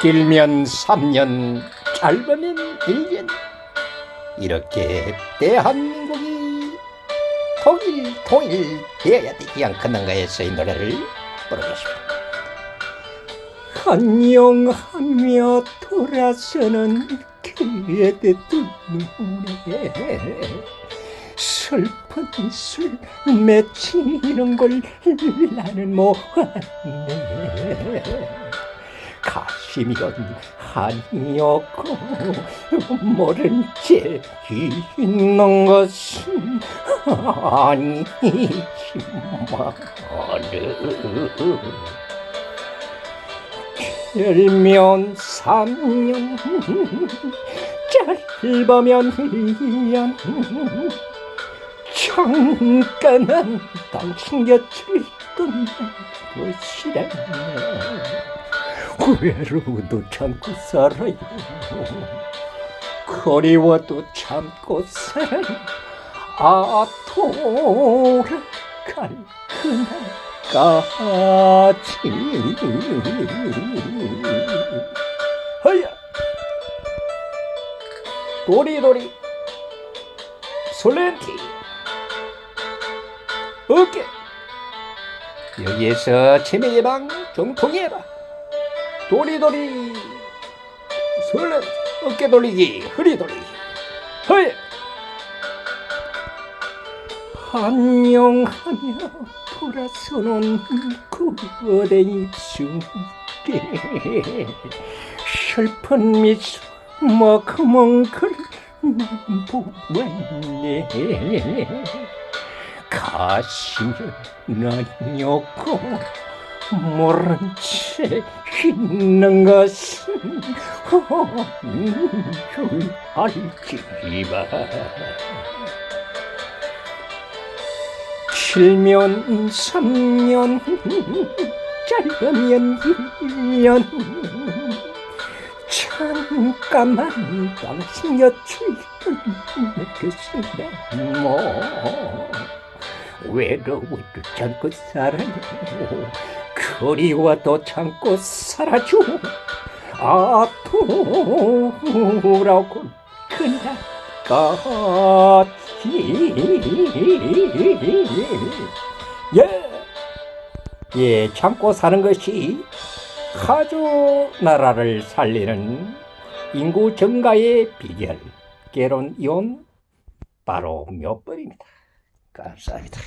길면 3년, 짧으면 1년. 이렇게 대한민국이 통일, 통일 되어야 되지 않겠는가 해서 이 노래를 부르겠습니다. 안녕하며 돌아서는 그대도 눈에 슬픈 술 맺히는 걸 나는 모았네 가시면 아니었고 모른 채 있는 것은 아니지만 길면 3년 짧으면 1년. 잠깐은 당신 곁을 떠난 것이라네 외로워도 참고 살아요. 그리워도 참고 살아요 아 돌아갈 그날까지. 허야! 도리도리. 솔렌티. 어깨. 여기에서 치매 예방 좀 통해봐 도리도리 설렌 어깨 돌리기 허리 돌리기. 허예 안녕하며 돌아서는 그대 입술에 슬픈 미소 걸난 보았네. 가시면 아니었고 모른 채 있는 것은 줄 알지만 길면 3년 짧으면 1년. 잠깐만 당신 곁을 느꼈으면 뭐. 외로워도 참고 살아요 그리워도 참고 살아줘. 아 돌아오고. 그날까지 예, 예 참고 사는 것이 가족 나라를 살리는 인구 증가의 비결. 개론 이온 바로 몇 번입니다. 감사합니다